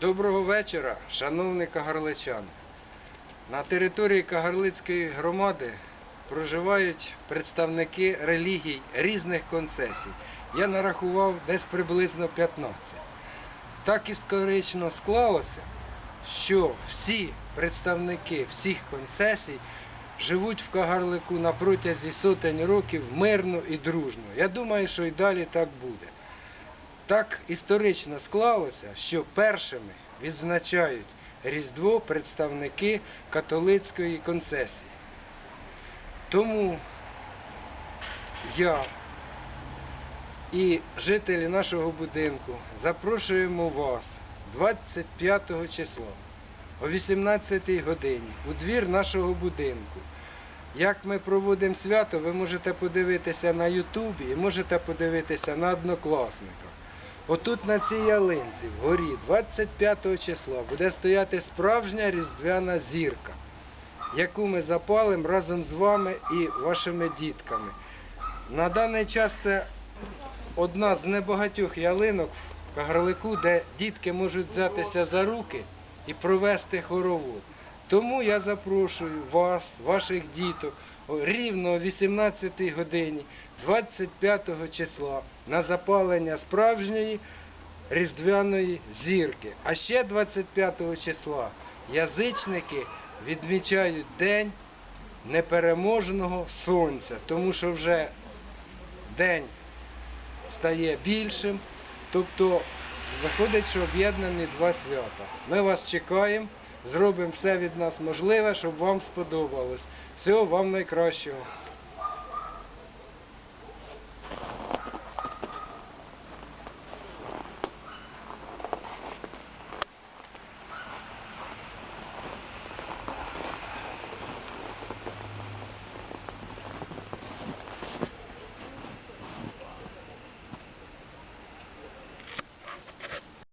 Доброго вечора, шановні кагарличани. На території Кагарлицької громади проживають представники релігій різних концесій. Я нарахував десь приблизно 15. Так історично склалося, що всі представники всіх концесій живуть в Кагарлику на протязі сотень років мирно і дружно. Я думаю, що і далі так буде. Так історично склалося, що першими відзначають Різдво представники католицької концесії. Тому я і жителі нашого будинку запрошуємо вас 25 числа о 18 годині у двір нашого будинку. Як ми проводимо свято, ви можете подивитися на Ютубі і можете подивитися на однокласниках. Отут на цій ялинці вгорі 25 числа буде стояти справжня різдвяна зірка, яку ми запалимо разом з вами і вашими дітками. На даний час це одна з небагатьох ялинок в Кагарлику, де дітки можуть взятися за руки і провести хоровод. Тому я запрошую вас, ваших діток, рівно о 18 годині 25 числа на запалення справжньої різдвяної зірки. А ще 25 числа язичники відмічають День непереможного сонця, тому що вже день стає більшим. Тобто виходить, що об'єднані два свята. Ми вас чекаємо, зробимо все від нас можливе, щоб вам сподобалось. Всього вам найкращого.